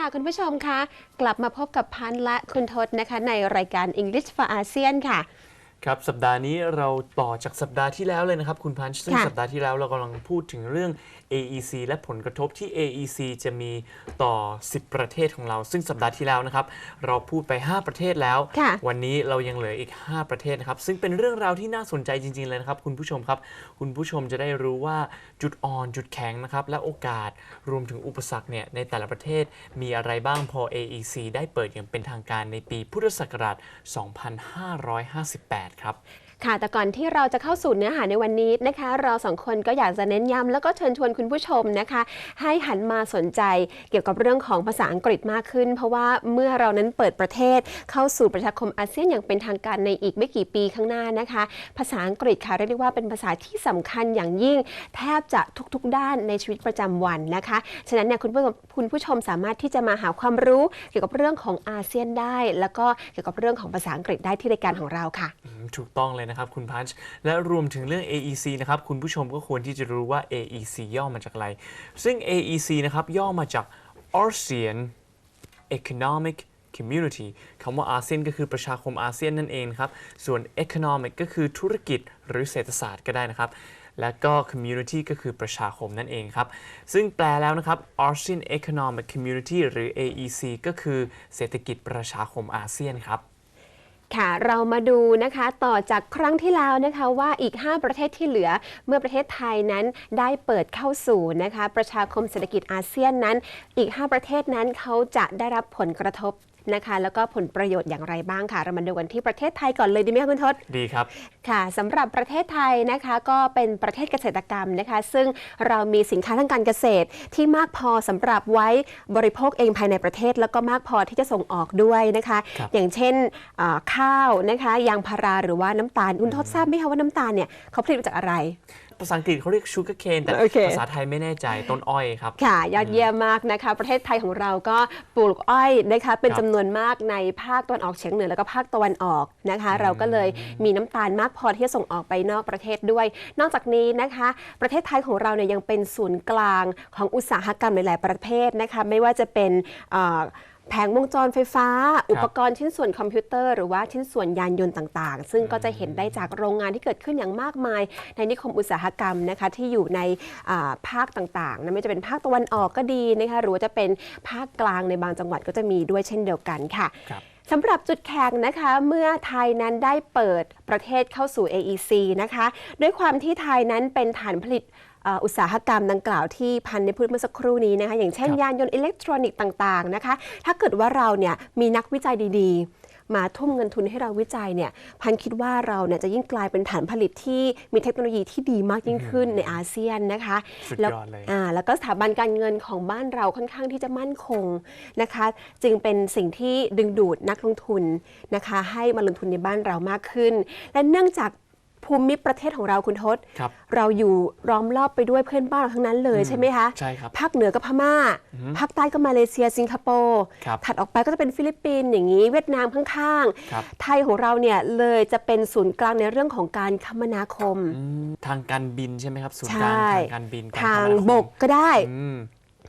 ค่ะคุณผู้ชมคะ กลับมาพบกับพันและคุณทศนะคะในรายการ English for ASEAN ค่ะ ครับสัปดาห์นี้เราต่อจากสัปดาห์ที่แล้วเลยนะครับ คุณพันช์ซึ่งค่ะสัปดาห์ที่แล้วเรากำลังพูดถึงเรื่อง AEC และผลกระทบที่ AEC จะมีต่อ 10 ประเทศของเรา ซึ่งสัปดาห์ที่แล้วนะครับ เราพูดไป 5 ประเทศแล้ว ค่ะ วันนี้เรายังเหลืออีก 5 ประเทศนะครับ ซึ่งเป็นเรื่องราวที่น่าสนใจจริง ๆ เลยนะครับ คุณผู้ชมครับ คุณผู้ชมจะได้รู้ว่าจุดอ่อนจุดแข็งนะครับ และโอกาสรวมถึงอุปสรรคเนี่ยในแต่ละประเทศมีอะไรบ้างพอ AEC ได้เปิดอย่างเป็นทางการในปีพุทธศักราช 2558ครับค่ะแต่ก่อนที่เราจะเข้าสู่เนื้อหาในวันนี้นะคะ เราสองคนก็อยากจะเน้นย้ำแล้วก็เชิญชวนคุณผู้ชมนะคะ ให้หันมาสนใจเกี่ยวกับเรื่องของภาษาอังกฤษมากขึ้น เพราะว่าเมื่อเรานั้นเปิดประเทศเข้าสู่ประชาคมอาเซียนอย่างเป็นทางการในอีกไม่กี่ปีข้างหน้านะคะ ภาษาอังกฤษค่ะเรียกได้ว่าเป็นภาษาที่สำคัญอย่างยิ่ง แทบจะทุกๆ ด้านในชีวิตประจำวันนะคะฉะนั้นเนี่ยคุณผู้คุณผู้ชมสามารถที่จะมาหาความรู้เกี่ยวกับเรื่องของอาเซียนได้ แล้วก็เกี่ยวกับเรื่องของภาษาอังกฤษได้ที่รายการของเราค่ะถูกต้องเลยนะครับคุณพันช์และรวมถึงเรื่อง AEC นะครับคุณผู้ชมก็ควรที่จะรู้ว่า AEC ย่อมาจากอะไร ซึ่ง AEC นะครับย่อมาจาก ASEAN Economic Community คำว่าอาเซียนก็คือประชาคมอาเซียนนั่นเองครับ ส่วน Economic ก็คือธุรกิจหรือเศรษฐศาสตร์ก็ได้นะครับ และก็ Community ก็คือประชาคมนั่นเองครับ ซึ่งแปลแล้วนะครับ ASEAN Economic Community หรือ AEC ก็คือเศรษฐกิจประชาคมอาเซียนครับ ค่ะเรามาดูนะคะต่อจากครั้งที่แล้วนะคะว่าอีก 5 ประเทศที่เหลือเมื่อประเทศไทยนั้นได้เปิดเข้าสู่นะคะประชาคมเศรษฐกิจอาเซียนนั้น อีก 5 ประเทศนั้นเขาจะได้รับผลกระทบ นะคะ แล้วก็ผลประโยชน์อย่างไรบ้างค่ะ เรามาดูกันที่ประเทศไทยก่อนเลยดีไหมคะคุณทศดีครับค่ะสำหรับประเทศไทยนะคะก็เป็นประเทศเกษตรกรรมนะคะ ซึ่งเรามีสินค้าทางการเกษตรที่มากพอสำหรับไว้บริโภคเองภายในประเทศ แล้วก็มากพอที่จะส่งออกด้วยนะคะครับอย่างเช่นอ่าข้าวนะคะยางพาราหรือว่าน้ำตาลคุณทศทราบไหมคะว่าน้ำตาลเนี่ยเขาผลิตมาจากอะไร ภาษาอังกฤษเขาเรียก sugar cane แต่โอเค ภาษาไทยไม่แน่ใจต้นอ้อยครับ ค่ะ ยอดเยี่ยมมากนะคะ ประเทศไทยของเราก็ปลูกอ้อยนะคะเป็นครับจำนวนมากในภาคตะวันออกเฉียงเหนือแล้วก็ภาคตะวันออกนะคะ เราก็เลยมีน้ำตาลมากพอที่จะส่งออกไปนอกประเทศด้วย นอกจากนี้นะคะ ประเทศไทยของเราเนี่ยยังเป็นศูนย์กลางของอุตสาหกรรมหลาย ๆ ประเภทนะคะ ไม่ว่าจะเป็นเอ่อ แผงวงจรไฟฟ้า อุปกรณ์ชิ้นส่วนคอมพิวเตอร์หรือว่าชิ้นส่วนยานยนต์ต่างๆ ซึ่งก็จะเห็นได้จากโรงงานที่เกิดขึ้นอย่างมากมาย ในนิคมอุตสาหกรรมนะคะที่อยู่ในอ่าภาคต่างๆนะไม่ว่าจะเป็นภาคตะวันออกก็ดีนะคะหรือว่าจะเป็นภาคกลางในบางจังหวัดก็จะมีด้วยเช่นเดียวกันค่ะครับสำหรับจุดแข็งนะคะเมื่อไทยนั้นได้เปิดประเทศเข้าสู่ AEC นะคะด้วยความที่ไทยนั้นเป็นฐานผลิตเอ่ออุตสาหกรรมดังกล่าวที่พันในพูดเมื่อสักครู่นี้นะคะอย่างเช่นครับยานยนต์อิเล็กทรอนิกส์ต่างๆนะคะถ้าเกิดว่าเราเนี่ยมีนักวิจัยดีๆ มาทุ่มเงินทุนให้เราวิจัยเนี่ยพันคิดว่าเราเนี่ยจะยิ่งกลายเป็นฐานผลิตที่มีเทคโนโลยีที่ดีมากยิ่งขึ้นในอาเซียนนะคะสุดแล้วยอดเลยอ่าแล้วก็สถาบันการเงินของบ้านเราค่อนข้างที่จะมั่นคงนะคะ จึงเป็นสิ่งที่ดึงดูดนักลงทุนนะคะ ให้มาลงทุนในบ้านเรามากขึ้น และเนื่องจาก ภูมิประเทศของเราคุณทศ ครับเราอยู่ล้อมรอบไปด้วยเพื่อนบ้านเราทั้งนั้นเลยใช่ไหมคะ ใช่ครับ ภาคเหนือก็พม่า ภาคใต้ก็มาเลเซียสิงคโปร์ครับถัดออกไปก็จะเป็นฟิลิปปินส์อย่างนี้ เวียดนามข้างครับ ๆ ไทยของเราเนี่ยเลยจะเป็นศูนย์กลางในเรื่องของการคมนาคม อืมทางการบินใช่ไหมครับศูนย์ใช่กลางทางการบินกรทางคมนาคมบกก็ได้ อืม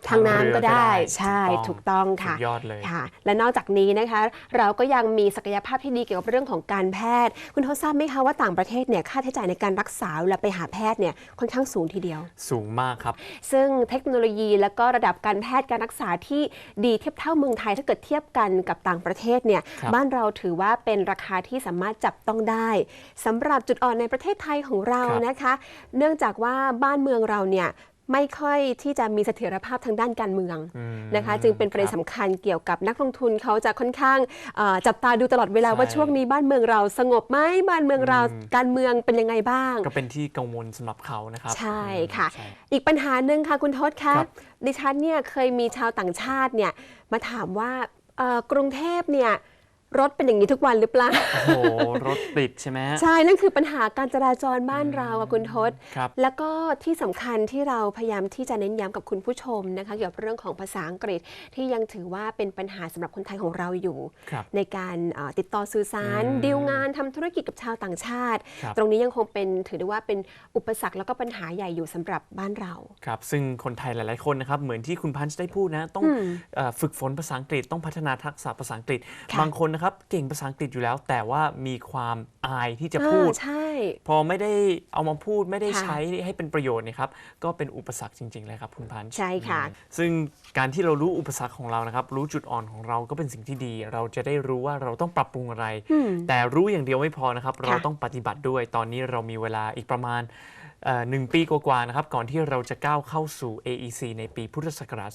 ทางน้ำก็ได้ทางเรือใช่ถูกต้องค่ะสุดยอดเลยค่ะ และนอกจากนี้นะคะ เราก็ยังมีศักยภาพที่ดีเกี่ยวกับเรื่องของการแพทย์ คุณทศทราบไหมคะว่าต่างประเทศเนี่ยค่าใช้จ่ายในการรักษาเวลาไปหาแพทย์เนี่ยค่อนข้างสูงทีเดียว สูงมากครับ ซึ่งเทคโนโลยีและก็ระดับการแพทย์การรักษาที่ดีเทียบเท่าเมืองไทยถ้าเกิดเทียบกันกับต่างประเทศเนี่ยครับบ้านเราถือว่าเป็นราคาที่สามารถจับต้องได้สำหรับจุดอ่อนในประเทศไทยของเราครับนะคะ เนื่องจากว่าบ้านเมืองเราเนี่ย ไม่ค่อยที่จะมีเสถียรภาพทางด้านการเมืองอืมนะคะ จึงเป็นประเด็นครับสำคัญเกี่ยวกับนักลงทุนเขาจะค่อนข้างเอ่อจับตาดูตลอดเวลาใช่ว่าช่วงนี้บ้านเมืองเราสงบไหมบ้านเมืองเราอืมการเมืองเป็นยังไงบ้าง ก็เป็นที่กังวลสำหรับเขานะครับใช่อืมค่ะใช่อีกปัญหาหนึ่งค่ะคุณทศคะครับดิฉันเนี่ยเคยมีชาวต่างชาติเนี่ยมาถามว่าเอ่อกรุงเทพเนี่ย รถเป็นอย่างนี้ทุกวันหรือเปล่า โอ้โหรถติดใช่ไหมฮะ ใช่นั่นคือปัญหาการจราจรบ้านเราอะคุณทศ ครับ แล้วก็ที่สำคัญที่เราพยายามที่จะเน้นย้ำกับคุณผู้ชมนะคะเกี่ยวกับเรื่องของภาษาอังกฤษที่ยังถือว่าเป็นปัญหาสำหรับคนไทยของเราอยู่ ครับ ในการเอ่อติดต่อสื่อสารอืมดีลงานทำธุรกิจกับชาวต่างชาติ ครับ ตรงนี้ยังคงเป็นถือได้ว่าเป็นอุปสรรคแล้วก็ปัญหาใหญ่อยู่สำหรับบ้านเรา ครับ ซึ่งคนไทยหลาย ๆ คนนะครับ เหมือนที่คุณพันธ์ได้พูดนะ ต้องเอ่อฝึกฝนภาษาอังกฤษ ต้องพัฒนาทักษะภาษาอังกฤษ ค่ะ บางคนนะครับเก่งภาษาอังกฤษอยู่แล้ว แต่ว่ามีความอายที่จะพูดอ่าใช่ พอไม่ได้เอามาพูดไม่ได้ค่ะ ใช้ให้เป็นประโยชน์เนะครับก็เป็นอุปสรรคจริง ๆ เลยครับคุณพันธ์ใช่ค่ะอืมซึ่งการที่เรารู้อุปสรรคของเรานะครับ รู้จุดอ่อนของเราก็เป็นสิ่งที่ดี เราจะได้รู้ว่าเราต้องปรับปรุงอะไรแต่รู้อย่างเดียวไม่พอนะครับ เราต้องปฏิบัติด้วยตอนนี้เรามีเวลาอีกประมาณเอ่อ หนึ่งปีกว่าๆนะครับก่อนที่เราจะก้าวเข้าสู่ AEC ในปีพุทธศักราช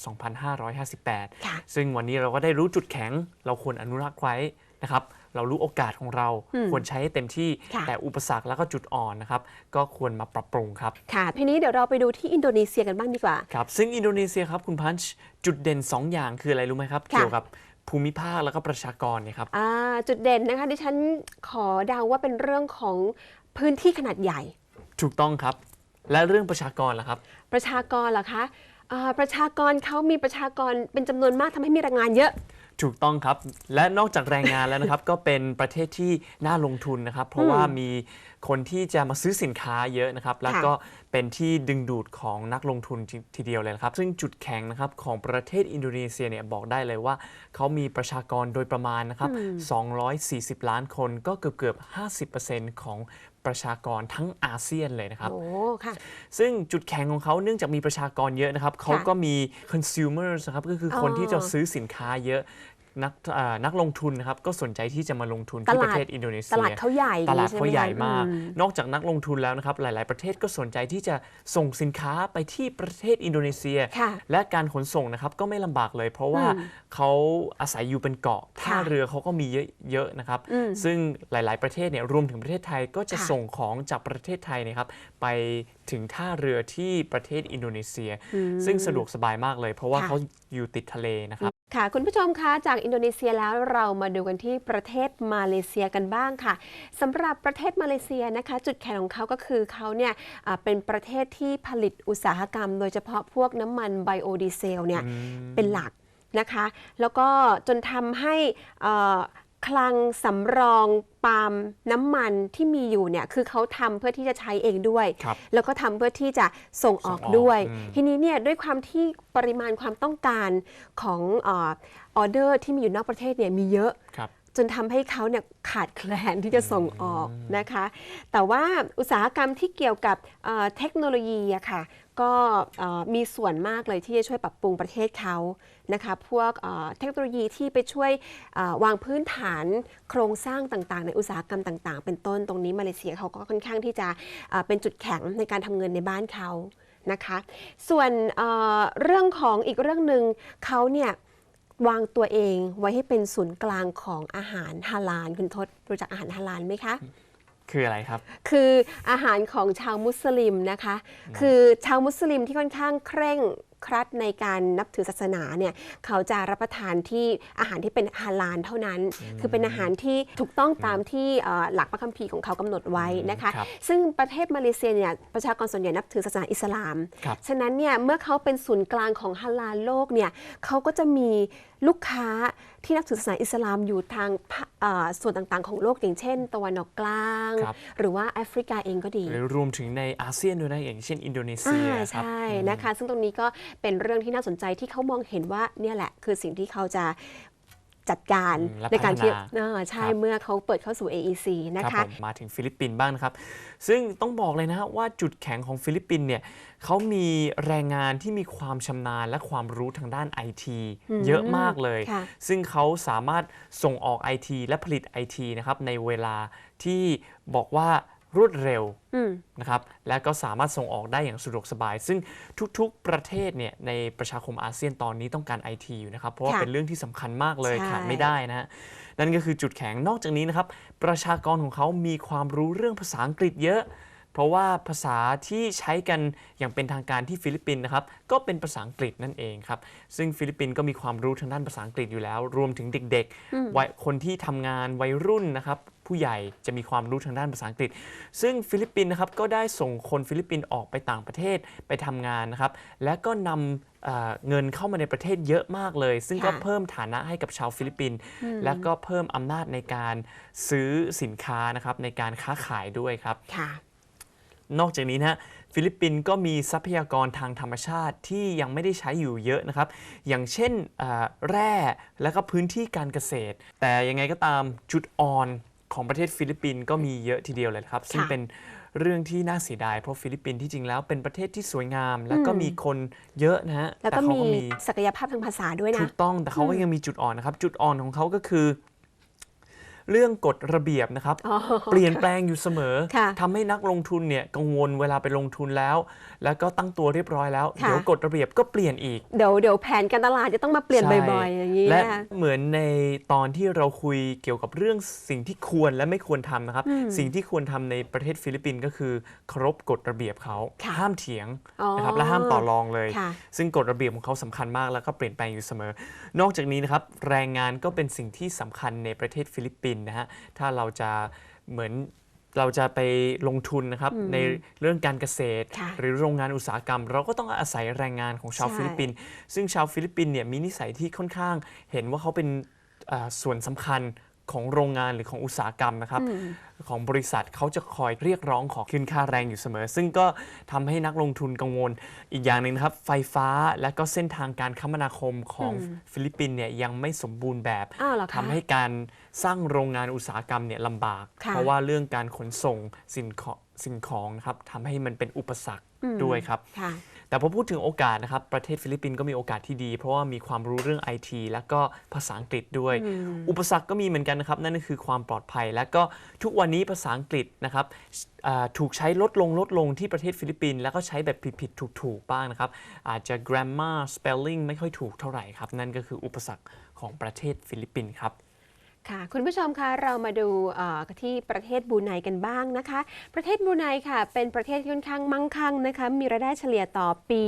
2558ค่ะซึ่งวันนี้เราก็ได้รู้จุดแข็ง เราควรอนุรักษ์ไว้นะครับเรารู้โอกาสของเราควรใช้ให้เต็มที่ค่ะแต่อุปสรรคแล้วก็จุดอ่อนนะครับก็ควรมาปรับปรุงครับค่ะทีนี้เดี๋ยวเราไปดูที่อินโดนีเซียกันบ้างดีกว่าครับซึ่งอินโดนีเซียครับคุณพันช์จุดเด่น 2 อย่างคืออะไรรู้ไหมครับค่ะเกี่ยวกับภูมิภาคแล้วก็ประชากรเนี่ยครับอ่าจุดเด่นนะคะดิฉันขอเดาว่าเป็นเรื่องของพื้นที่ขนาดใหญ่ ถูกต้องครับ และเรื่องประชากรล่ะครับ ประชากรเหรอคะอ่าประชากรเขามีประชากรเป็นจำนวนมากทำให้มีแรงงานเยอะ ถูกต้องครับ และนอกจากแรงงานแล้วนะครับ ก็เป็นประเทศที่น่าลงทุนนะครับ เพราะว่ามีคนที่จะมาซื้อสินค้าเยอะนะครับ แล้วก็เป็นที่ดึงดูดของนักลงทุนทีเดียวเลยนะครับ ซึ่งจุดแข็งนะครับของประเทศอินโดนีเซียเนี่ยบอกได้เลยว่า เขามีประชากรโดยประมาณนะครับ 240 ล้านคนก็เกือบเกือบๆ50%ของ ประชากรทั้งอาเซียนเลยนะครับ โอ้ค่ะ ซึ่งจุดแข็งของเขาเนื่องจากมีประชากรเยอะนะครับเขาก็มี consumers นะครับก็คือคนอ๋อที่จะซื้อสินค้าเยอะ นักอ่านักลงทุนนะครับก็สนใจที่จะมาลงทุนตที่ลาดประเทศอินโดนีเซียตลาดเขาใหญ่ตลาดใช่ไมเขาใหญ่คะมากอืนอกจากนักลงทุนแล้วนะครับหลาย ๆ ประเทศก็สนใจที่จะส่งสินค้าไปที่ประเทศอินโดนีเซียค่ะและการขนส่งนะครับก็ไม่ลำบากเลย เพราะว่าเขาอาศัยอยู่เป็นเกาะท่าค่ะเรือเขาก็มีเยอะๆนะครับ ซึ่งหลาย ๆ ประเทศเนี่ยรวมถึงประเทศไทยก็จะค่ะส่งของจากประเทศไทยนะครับไป ถึงท่าเรือที่ประเทศอินโดนีเซีย ซึ่งสะดวกสบายมากเลย เพราะว่าค่ะเขาอยู่ติดทะเลนะครับ ค่ะ คุณผู้ชมคะจากอินโดนีเซียแล้วเรามาดูกันที่ประเทศมาเลเซียกันบ้างค่ะสำหรับประเทศมาเลเซียนะคะ จุดแข็งของเขาก็คือเขาเนี่ยอ่าเป็นประเทศที่ผลิตอุตสาหกรรม โดยเฉพาะพวกน้ำมันไบโอดีเซลเนี่ยเป็นหลักนะคะ แล้วก็จนทำให้เอ่อ คลังสำรองปาล์มน้ำมันที่มีอยู่เนี่ยคือเขาทำเพื่อที่จะใช้เองด้วย ครับแล้วก็ทำเพื่อที่จะส่งออกส่งออกด้วย อืม ทีนี้เนี่ยด้วยความที่ปริมาณความต้องการของเออออเดอร์ที่มีอยู่นอกประเทศเนี่ยมีเยอะ ครับ จนทำให้เขาเนี่ยขาดแคลนที่จะส่งออกนะคะ แต่ว่าอุตสาหกรรมที่เกี่ยวกับเอ่อเทคโนโลยีอะค่ะก็เอ่อมีส่วนมากเลยที่จะช่วยปรับปรุงประเทศเขานะคะ พวกเอ่อเทคโนโลยีที่ไปช่วยเอ่อวางพื้นฐานโครงสร้างต่างๆ ในอุตสาหกรรมต่างๆ เป็นต้นตรงนี้มาเลเซียเขาก็ค่อนข้างที่จะเอ่อเป็นจุดแข็งในการทำเงินในบ้านเขานะคะ ส่วนเอ่อเรื่องของอีกเรื่องหนึ่งเขาเนี่ย วางตัวเองไว้ให้เป็นศูนย์กลางของอาหารฮาลาลคุณทศรู้จักอาหารฮาลาลไหมคะ คืออะไรครับ คืออาหารของชาวมุสลิมนะคะ คือชาวมุสลิมที่ค่อนข้างเคร่งครัดในการนับถือศาสนาเนี่ยเขาจะรับประทานที่อาหารที่เป็นฮาลาลเท่านั้น คือเป็นอาหารที่ถูกต้องตามที่เอ่อหลักพระคัมภีร์ของเขากำหนดไว้นะคะครับซึ่งประเทศมาเลเซียเนี่ยประชากรส่วนใหญ่นับถือศาสนาอิสลามครับฉะนั้นเนี่ยเมื่อเขาเป็นศูนย์กลางของฮาลาลโลกเนี่ยเขาก็จะมีลูกค้าที่นับถือศาสนาอิสลามอยู่ทางภาเอ่อส่วนต่างๆ ของโลกอย่างเช่น ตะวันออกกลางครับหรือว่าแอฟริกาเองก็ดีหรือรวมถึงในอาเซียนด้วยนะอย่างเช่นอินโดนีเซียอ่าครับใช่นะคะ ซึ่งตรงนี้ก็เป็นเรื่องที่น่าสนใจที่เขามองเห็นว่าเนี่ยแหละ คือสิ่งที่เขาจะจัดการอืมและในการที่พัฒนาอ่าใช่ครับเมื่อเขาเปิดเข้าสู่ AEC นะครัคะบผมมาถึงฟิลิปปินส์บ้างนะครับ ซึ่งต้องบอกเลยนะฮะว่าจุดแข็งของฟิลิปปินส์เนี่ยเขามีแรงงานที่มีความชำนาญและความรู้ทางด้านไอทีเยอะมากเลยค่ะซึ่งเขาสามารถส่งออกไอทีและผลิตไอทีนะครับในเวลาที่บอกว่า รวดเร็วอืมนะครับและก็สามารถส่งออกได้อย่างสะดวกสบาย ซึ่งทุกๆประเทศเนี่ยในประชาคมอาเซียนตอนนี้ต้องการไอทีอยู่นะครับ เพราะว่าค่ะเป็นเรื่องที่สำคัญมากเลยใช่ขาดไม่ได้นะฮะนั่นก็คือจุดแข็งนอกจากนี้นะครับ ประชากรของเขามีความรู้เรื่องภาษาอังกฤษเยอะ เพราะว่าภาษาที่ใช้กันอย่างเป็นทางการที่ฟิลิปปินส์นะครับก็เป็นภาษาอังกฤษนั่นเองครับซึ่งฟิลิปปินส์ก็มีความรู้ทางด้านภาษาอังกฤษอยู่แล้ว รวมถึงเด็กๆวัยคนที่ทำงานวัยรุ่นนะครับผู้ใหญ่จะมีความรู้ทางด้านภาษาอังกฤษ ซึ่งฟิลิปปินส์นะครับก็ได้ส่งคนฟิลิปปินส์ออกไปต่างประเทศไปทำงานนะครับและก็นำเอ่อเงินเข้ามาในประเทศเยอะมากเลย ซึ่งก็ค่ะเพิ่มฐานะให้กับชาวฟิลิปปินส์และก็เพิ่มอำนาจในการซื้อสินค้านะครับในการค้าขายด้วยครับค่ะ นอกจากนี้นะฮะฟิลิปปินส์ก็มีทรัพยากรทางธรรมชาติที่ยังไม่ได้ใช้อยู่เยอะนะครับ อย่างเช่นเอ่อแร่และก็พื้นที่การเกษตร แต่ยังไงก็ตามจุดอ่อนของประเทศฟิลิปปินส์ก็มีเยอะทีเดียวเลยนะครับ ซึ่งเป็นเรื่องที่น่าเสียดายเพราะฟิลิปปินส์ที่จริงแล้วเป็นประเทศที่สวยงาม และก็มีคนเยอะนะฮะแล้วแต่ก็เขามีก็มีศักยภาพทางภาษาด้วยนะถูกต้องแต่เขาก็ยังมีจุดอ่อนนะครับ จุดอ่อนของเขาก็คือ เรื่องกฎระเบียบนะครับอ๋อเปลี่ยนแปลงอยู่เสมอค่ะทำให้นักลงทุนเนี่ยกังวลเวลาไปลงทุนแล้ว แล้วก็ตั้งตัวเรียบร้อยแล้วค่ะเดี๋ยวกฎระเบียบก็เปลี่ยนอีก เดี๋ยวเดี๋ยวแผนการตลาดจะต้องมาเปลี่ยนใช่บ่อยๆอย่างนี้และนะเหมือนในตอนที่เราคุยเกี่ยวกับเรื่องสิ่งที่ควรและไม่ควรทำนะครับ สิ่งที่ควรทำในประเทศฟิลิปปินส์ก็คือเคารพกฎระเบียบเขาค่ะห้ามเถียงอ๋อนะครับและห้ามต่อรองเลยค่ะซึ่งกฎระเบียบของเขาสำคัญมากแล้วก็เปลี่ยนแปลงอยู่เสมอ นอกจากนี้นะครับแรงงานก็เป็นสิ่งที่สำคัญในประเทศฟิลิปปินส์นะฮะถ้าเราจะเหมือนเราจะไปลงทุนนะครับในเรื่องการเกษตรค่ะหรือโรงงานอุตสาหกรรม เราก็ต้องอาศัยแรงงานของชาวใช่ฟิลิปปินส์ซึ่งชาวฟิลิปปินส์เนี่ยมีนิสัยที่ค่อนข้างเห็นว่าเขาเป็นอ่าส่วนสำคัญ ของโรงงานหรือของอุตสาหกรรมนะครับ ของบริษัทเขาจะคอยเรียกร้องขอขึ้นค่าแรงอยู่เสมอ ซึ่งก็ทำให้นักลงทุนกังวล อีกอย่างหนึ่งนะครับ ไฟฟ้าและก็เส้นทางการคมนาคมของฟิลิปปินส์เนี่ยยังไม่สมบูรณ์แบบอ้าวเหรอคะทำให้การสร้างโรงงานอุตสาหกรรมเนี่ยลำบากค่ะเพราะว่าเรื่องการขนส่งสิ่งของสิ่งของนะครับทำให้มันเป็นอุปสรรคด้วยครับค่ะ แต่พอพูดถึงโอกาสนะครับ ประเทศฟิลิปปินส์ก็มีโอกาสที่ดี เพราะว่ามีความรู้เรื่องไอทีและก็ภาษาอังกฤษด้วย อุปสรรคก็มีเหมือนกันนะครับ นั่นก็คือความปลอดภัย และก็ทุกวันนี้ภาษาอังกฤษนะครับอ่าถูกใช้ลดลงลดลงที่ประเทศฟิลิปปินส์แล้วก็ใช้แบบผิดๆถูกๆบ้างนะครับ อาจจะ grammar spelling ไม่ค่อยถูกเท่าไหร่ครับ นั่นก็คืออุปสรรคของประเทศฟิลิปปินส์ครับ ค่ะคุณผู้ชมคะเรามาดูที่ประเทศบูไนกันบ้างนะคะ ประเทศบูไนค่ะ เป็นประเทศที่ค่อนข้างมั่งคั่งนะคะมีรายได้เฉลี่ยต่อปี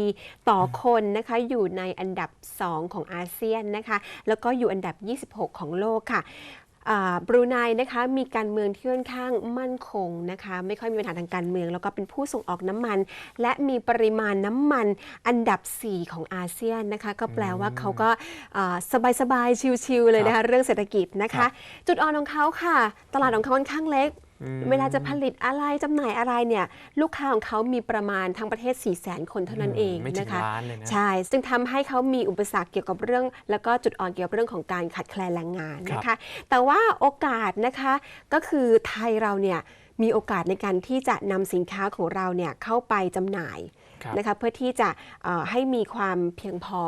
ต่อคนนะคะอยู่ในอันดับ 2 ของอาเซียนนะคะ แล้วก็อยู่อันดับ 26 ของโลกค่ะ บรูไนนะคะมีการเมืองที่ค่อนข้างมั่นคงนะคะไม่ค่อยมีปัญหาทางการเมือง แล้วก็เป็นผู้ส่งออกน้ำมัน และมีปริมาณน้ำมันอันดับ 4 ของอาเซียนนะคะก็แปลว่าเขาก็สบายๆชิลๆเลยนะคะเรื่องเศรษฐกิจนะครัคะบจุดอ่อนของเขาค่ะ ตลาดของเขาค่อนข้างเล็ก เวลาจะผลิตอะไรจำหน่ายอะไรเนี่ยลูกค้าของเขามีประมาณทั้งประเทศ 4 0 0 0 0 0คนเท่านั้นเองไม่ถึงนะคะล้านเลยนะใช่ซึ่งทำให้เขามีอุปสรรคเกี่ยวกับเรื่อง แล้วก็จุดอ่อนเกี่ยวกับเรื่องของการขาดแคลนแรงงานนะครัคะบแต่ว่าโอกาสนะคะก็คือไทยเราเนี่ยมีโอกาสในการที่จะนำสินค้าของเราเนี่ยเข้าไปจำหน่ายครับนะคะเพื่อที่จะเอ่อให้มีความเพียงพอ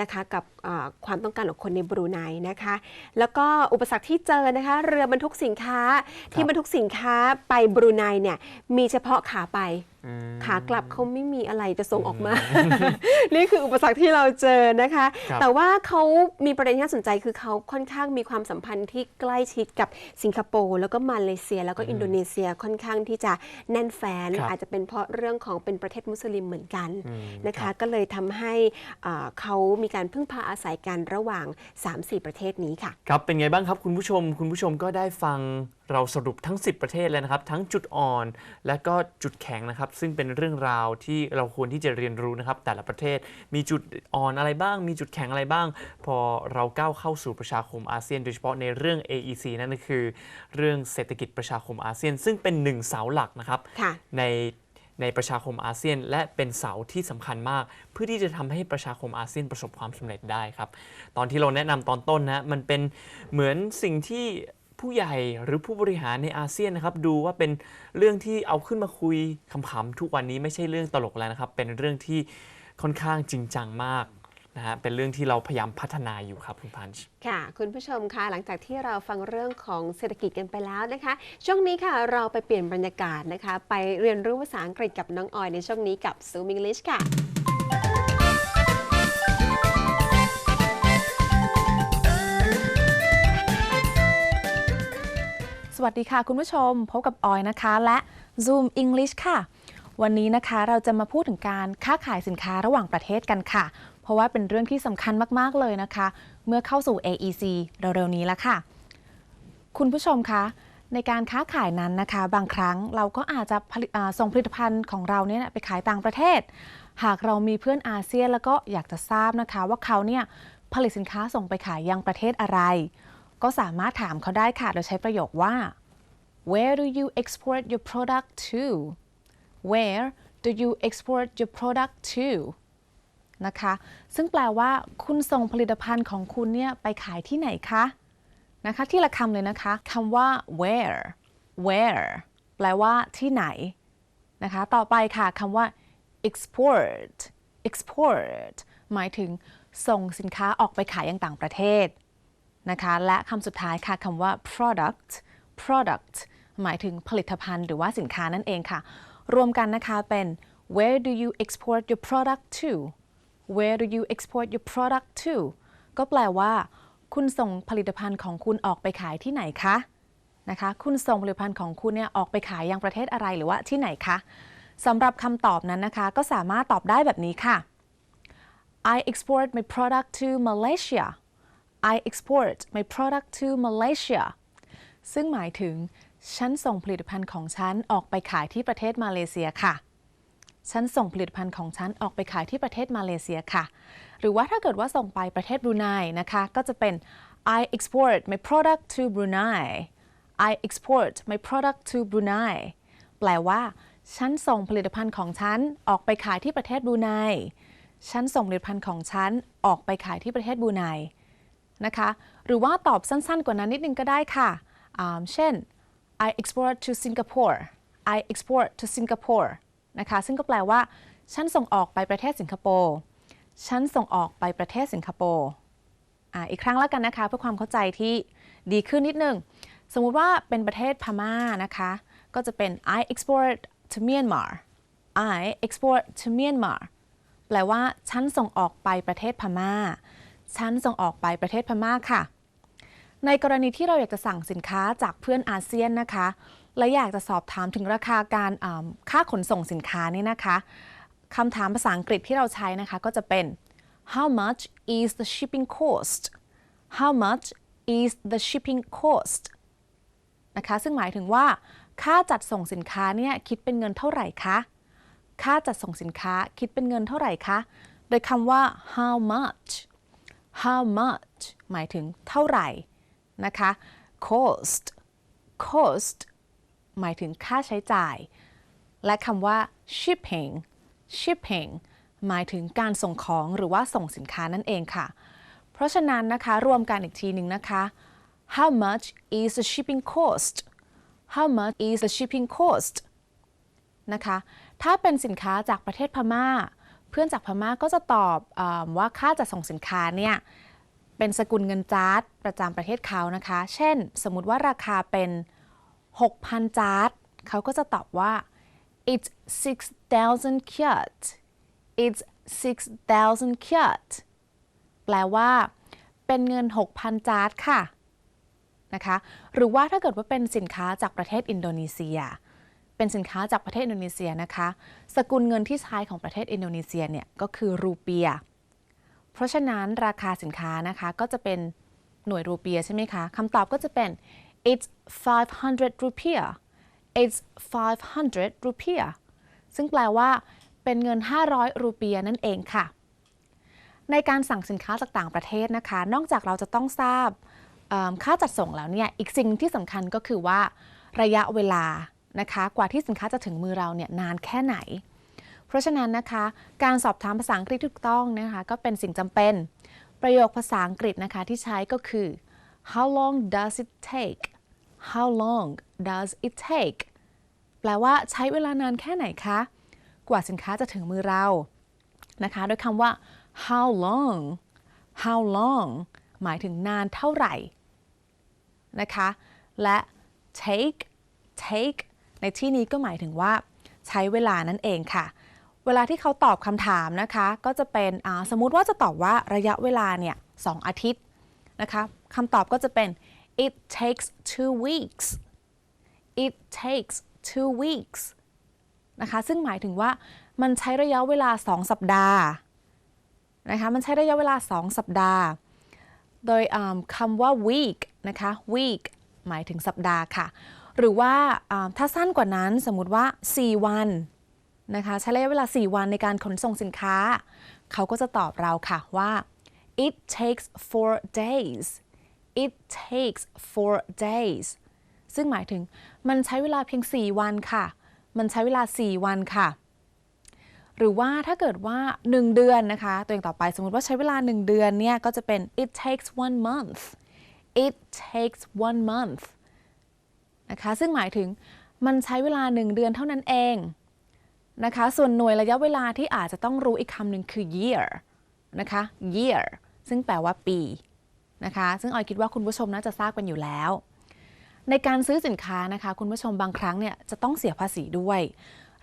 นะคะกับเอ่อความต้องการของคนในบรูไนนะคะ แล้วก็อุปสรรคที่เจอนะคะ เรือบรรทุกสินค้าที่บรรทุกสินค้าไปบรูไนเนี่ยมีเฉพาะขาไปอืมขากลับเขาไม่มีอะไรจะส่งออกมา นี่คืออุปสรรคที่เราเจอนะคะครับแต่ว่าเขามีประเด็นที่น่าสนใจคือเขาค่อนข้างมีความสัมพันธ์ที่ใกล้ชิดกับสิงคโปร์แล้วก็มาเลเซีย แล้วก็อินโดนีเซียค่อนข้างที่จะแน่นแฟนครับอาจจะเป็นเพราะเรื่องของเป็นประเทศมุสลิมเหมือนกันอืมนะครัคะบก็เลยทำให้อ่าเขามีการพึ่งพาอาศัยกันระหว่าง 3-4 ประเทศนี้ค่ะ ครับ เป็นไงบ้างครับคุณผู้ชม คุณผู้ชมก็ได้ฟังเราสรุปทั้ง 10 ประเทศแล้วนะครับ ทั้งจุดอ่อน และก็จุดแข็งนะครับ ซึ่งเป็นเรื่องราวที่เราควรที่จะเรียนรู้นะครับ แต่ละประเทศมีจุดอ่อนอะไรบ้าง มีจุดแข็งอะไรบ้าง พอเราก้าวเข้าสู่ประชาคมอาเซียน โดยเฉพาะในเรื่อง AEC นั่นก็คือ เรื่องเศรษฐกิจประชาคมอาเซียน ซึ่งเป็นหนึ่งเสาหลักนะครับค่ะใน ในประชาคมอาเซียน และเป็นเสาที่สำคัญมาก เพื่อที่จะทำให้ประชาคมอาเซียนประสบความสำเร็จได้ครับ ตอนที่เราแนะนำตอนต้นนะมันเป็นเหมือนสิ่งที่ผู้ใหญ่หรือผู้บริหารในอาเซียนนะครับ ดูว่าเป็นเรื่องที่เอาขึ้นมาคุยขำๆทุกวันนี้ไม่ใช่เรื่องตลกแล้วนะครับ เป็นเรื่องที่ค่อนข้างจริงจังมาก นะฮะเป็นเรื่องที่เราพยายามพัฒนาอยู่ครับคุณพันช์ค่ะ คุณผู้ชมคะหลังจากที่เราฟังเรื่องของเศรษฐกิจกันไปแล้วนะคะ ช่วงนี้ค่ะเราไปเปลี่ยนบรรยากาศนะคะ ไปเรียนรู้ภาษาอังกฤษกับน้องออยในช่วงนี้กับ Zoom English ค่ะ สวัสดีค่ะคุณผู้ชม พบกับออยนะคะ และ Zoom English ค่ะ วันนี้นะคะเราจะมาพูดถึงการค้าขายสินค้าระหว่างประเทศกันค่ะเพ ราะว่าเป็นเรื่องที่สำคัญมากๆเลยนะคะ เมื่อเข้าสู่ AEC เร็วๆนี้แล้วค่ะ คุณผู้ชมคะในการค้าขายนั้นนะคะ บางครั้งเราก็อาจจะส่งผลิตภัณฑ์ของเราเนี่ยไปขายต่างประเทศ หากเรามีเพื่อนอาเซียนแล้วก็อยากจะทราบนะคะ ว่าเขาเนี่ยผลิตสินค้าส่งไปขายยังประเทศอะไร ก็สามารถถามเขาได้ค่ะ โดยใช้ประโยคว่า Where do you export your product to Where do you export your product to นะคะ ซึ่งแปลว่าคุณส่งผลิตภัณฑ์ของคุณเนี่ยไปขายที่ไหนคะนะคะที่ละคำเลยนะคะคำว่า where where แปลว่าที่ไหนนะคะต่อไปค่ะคำว่า export export หมายถึงส่งสินค้าออกไปขายยังต่างประเทศนะคะและคำสุดท้ายค่ะคำว่า product product หมายถึงผลิตภัณฑ์หรือว่าสินค้านั่นเองค่ะ รวมกันนะคะเป็น where do you export your product to where do you export your product to ก็แปลว่า คุณส่งผลิตภัณฑ์ของคุณออกไปขายที่ไหนคะนะคะ คุณส่งผลิตภัณฑ์ของคุณเนี่ยออกไปขายยังประเทศอะไรหรือว่าที่ไหนคะสำหรับคำตอบนั้นนะคะ ก็สามารถตอบได้แบบนี้ค่ะ I export my product to Malaysia I export my product to Malaysia ซึ่งหมายถึง ฉันส่งผลิตภัณฑ์ของฉันออกไปขายที่ประเทศมาเลเซียค่ะ ฉันส่งผลิตภัณฑ์ของฉันออกไปขายที่ประเทศมาเลเซียค่ะ หรือว่าถ้าเกิดว่าส่งไปประเทศบรูไนนะคะ ก็จะเป็น I export my product to Brunei I export my product to Brunei แปลว่า ฉันส่งผลิตภัณฑ์ของฉันออกไปขายที่ประเทศบรูไน ฉันส่งผลิตภัณฑ์ของฉันออกไปขายที่ประเทศบรูไนนะคะ หรือว่าตอบสั้นๆ กว่านั้นนิดนึงก็ได้ค่ะ เช่น I export to Singapore I export to Singapore นะคะ ซึ่งก็แปลว่า ฉันส่งออกไปประเทศสิงคโปร์ฉันส่งออกไปประเทศสิงคโปร์อีกครั้งแล้วกันนะคะ เพื่อความเข้าใจที่ดีขึ้นนิดนึง สมมุติว่าเป็นประเทศพม่านะคะ ก็จะเป็น I export to Myanmar I export to Myanmar แปลว่าฉันส่งออกไปประเทศพม่า ฉันส่งออกไปประเทศพม่าค่ะ ในกรณีที่เราอยากจะสั่งสินค้าจากเพื่อนอาเซียนนะคะ และอยากจะสอบถามถึงราคาการค่าขนส่งสินค้านี่นะคะคำถามภาษาอังกฤษที่เราใช้นะคะก็จะเป็น how much is the shipping cost how much is the shipping cost นะคะซึ่งหมายถึงว่า ค่าจัดส่งสินค้าเนี่ยคิดเป็นเงินเท่าไหร่คะ ค่าจัดส่งสินค้าคิดเป็นเงินเท่าไหร่คะ โดยคำว่า how much how much หมายถึงเท่าไหร่นะคะ cost cost หมายถึงค่าใช้จ่าย และคำว่า shipping shipping หมายถึงการส่งของหรือว่าส่งสินค้านั่นเองค่ะ เพราะฉะนั้นนะคะ รวมกันอีกทีหนึ่งนะคะ how much is the shipping cost how much is the shipping cost นะคะ ถ้าเป็นสินค้าจากประเทศพม่า เพื่อนจากพม่าก็จะตอบอว่าค่าจัดส่งสินค้าเนี่ยเป็นสกุลเงินจาร์ดประจำประเทศเขานะคะ เช่น สมมติว่าราคาเป็น 6,000 จาร์ดเขาก็จะตอบว่า it's 6,000 kyat it's 6,000 kyat แปลว่า เป็นเงิน 6,000 จาร์ดค่ะนะคะหรือว่าถ้าเกิดว่าเป็นสินค้าจากประเทศอินโดนีเซีย เป็นสินค้าจากประเทศอินโดนีเซียนะคะ สกุลเงินที่ใช้ของประเทศอินโดนีเซียเนี่ยก็คือรูเปีย เพราะฉะนั้นราคาสินค้านะคะก็จะเป็นหน่วยรูเปียใช่ไหมคะคำตอบก็จะเป็น it's 500 rupiah it's 500 rupiah ซึ่งแปลว่าเป็นเงิน 500 รูเปียนั่นเองค่ะ ในการสั่งสินค้าจากต่างประเทศนะคะ นอกจากเราจะต้องทราบค่าจัดส่งแล้วเนี่ย อีกสิ่งที่สำคัญก็คือว่าระยะเวลานะคะ กว่าที่สินค้าจะถึงมือเราเนี่ยนานแค่ไหน เพราะฉะนั้นนะคะ การสอบถามภาษาอังกฤษถูกต้องนะคะ ก็เป็นสิ่งจำเป็น ประโยคภาษาอังกฤษนะคะที่ใช้ก็คือ how long does it take how long does it take แปลว่าใช้เวลานานแค่ไหนคะ กว่าสินค้าจะถึงมือเรานะคะโดยคำว่า how long how long หมายถึงนานเท่าไหร่นะคะ และ take take ในที่นี้ก็หมายถึงว่าใช้เวลานั่นเองค่ะ เวลาที่เขาตอบคำถามนะคะ ก็จะเป็นสมมุติว่าจะตอบว่าระยะเวลาเนี่ยสองอาทิตย์นะคะคำตอบก็จะเป็น it takes two weeks it takes two weeks นะคะ ซึ่งหมายถึงว่ามันใช้ระยะเวลา 2 สัปดาห์นะคะ มันใช้ระยะเวลา 2 สัปดาห์ โดยคำว่า week นะคะ week หมายถึงสัปดาห์ค่ะ หรือว่าอ่าถ้าสั้นกว่านั้นสมมุติว่า 4 วันนะคะใช้ระยะเวลา 4 วันในการขนส่งสินค้า เขาก็จะตอบเราค่ะว่า it takes four days it takes four days ซึ่งหมายถึงมันใช้เวลาเพียง 4 วันค่ะ มันใช้เวลา 4 วันค่ะ หรือว่าถ้าเกิดว่า 1 เดือนนะคะ ตัวอย่างต่อไปสมมติว่าใช้เวลา 1 เดือนเนี่ย ก็จะเป็น it takes one month it takes one month นะคะ ซึ่งหมายถึงมันใช้เวลา 1 เดือนเท่านั้นเองนะคะ ส่วนหน่วยระยะเวลาที่อาจจะต้องรู้อีกคำหนึ่งคือ year นะคะ year ซึ่งแปลว่าปี นะคะ ซึ่งออยคิดว่าคุณผู้ชมน่าจะทราบกันอยู่แล้ว ในการซื้อสินค้านะคะ คุณผู้ชมบางครั้งเนี่ยจะต้องเสียภาษีด้วย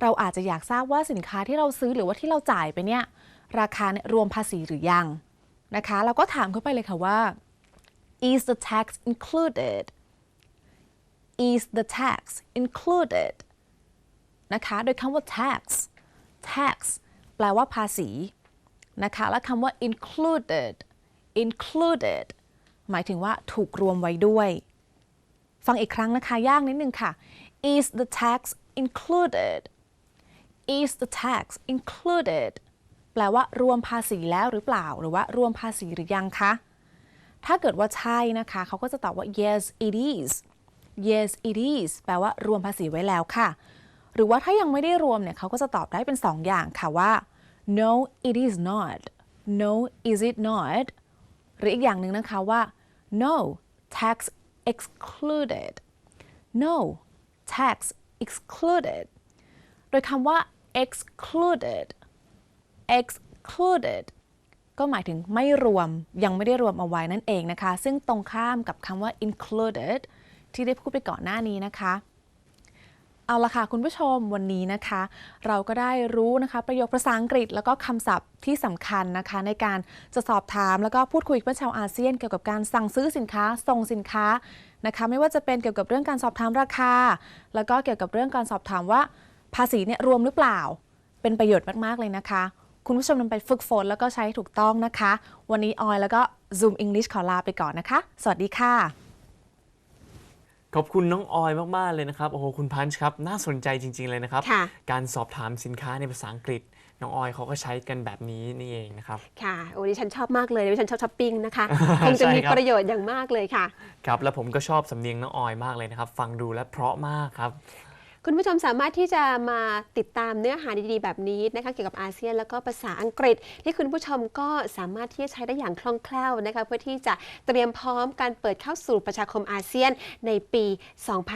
เราอาจจะอยากทราบว่าสินค้าที่เราซื้อหรือว่าที่เราจ่ายไปเนี่ยราคาเนี่ยรวมภาษีหรือยังนะคะ เราก็ถามเข้าไปเลยค่ะว่า is the tax included is the tax included นะคะ โดยคำว่า tax tax แปลว่าภาษีนะคะ และคำว่า included included หมายถึงว่าถูกรวมไว้ด้วย ฟังอีกครั้งนะคะ ยากนิดนึงค่ะ is the tax included is the tax included แปลว่ารวมภาษีแล้วหรือเปล่า หรือว่ารวมภาษีหรือยังคะ ถ้าเกิดว่าใช่นะคะ เขาก็จะตอบว่า yes it is yes it is แปลว่ารวมภาษีไว้แล้วค่ะ หรือว่าถ้ายังไม่ได้รวมเนี่ย เขาก็จะตอบได้เป็น 2อย่างค่ะว่า no it is not no is it not หรืออีกอย่างหนึ่งนะคะว่า no tax excluded no tax excluded โดยคำว่า excluded excluded ก็หมายถึงไม่รวมยังไม่ได้รวมเอาไว้นั่นเองนะคะ ซึ่งตรงข้ามกับคำว่า included ที่ได้พูดไปก่อนหน้านี้นะคะ เอาละค่ะคุณผู้ชมวันนี้นะคะ เราก็ได้รู้นะคะประโยคภาษาอังกฤษแล้วก็คำศัพท์ที่สำคัญนะคะ ในการจะสอบถามแล้วก็พูดคุยกับเพื่อนชาวอาเซียนเกี่ยวกับการสั่งซื้อสินค้าส่งสินค้านะคะ ไม่ว่าจะเป็นเกี่ยวกับเรื่องการสอบถามราคา แล้วก็เกี่ยวกับเรื่องการสอบถามว่าภาษีเนี่ยรวมหรือเปล่า เป็นประโยชน์มากๆเลยนะคะ คุณผู้ชมนำไปฝึกฝนแล้วก็ใช้ถูกต้องนะคะ วันนี้ออยแล้วก็ Zoom English ขอลาไปก่อนนะคะ สวัสดีค่ะ ขอบคุณน้องออยมาก ๆ เลยนะครับ โอ้โห คุณพันช์ครับ น่าสนใจจริง ๆ เลยนะครับ ค่ะ การสอบถามสินค้าในภาษาอังกฤษ น้องออยเขาก็ใช้กันแบบนี้นี่เองนะครับ ค่ะโอ้ดิฉันชอบมากเลยดิฉันชอบช้อปปิ้งนะคะ คงจะมีใช่ครับ ประโยชน์อย่างมากเลยค่ะ ครับ แล้วผมก็ชอบสำเนียงน้องออยมากเลยนะครับ ฟังดูและเพราะมากครับ คุณผู้ชมสามารถที่จะมาติดตามเนื้อหาดีๆ แบบนี้นะคะเกี่ยวกับอาเซียนแล้วก็ภาษาอังกฤษ ที่คุณผู้ชมก็สามารถที่จะใช้ได้อย่างคล่องแคล่วนะคะเพื่อที่จะเตรียมพร้อมการเปิดเข้าสู่ประชาคมอาเซียนในปี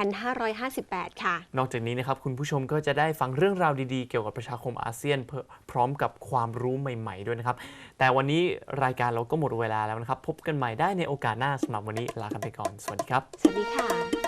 2558 ค่ะ นอกจากนี้นะครับคุณผู้ชมก็จะได้ฟังเรื่องราวดีๆ เกี่ยวกับประชาคมอาเซียนเพื่อพร้อมกับความรู้ใหม่ ๆ ด้วยนะครับ แต่วันนี้รายการเราก็หมดเวลาแล้วนะครับ พบกันใหม่ได้ในโอกาสหน้าสำหรับวันนี้ลากันไปก่อน สวัสดีครับ สวัสดีค่ะ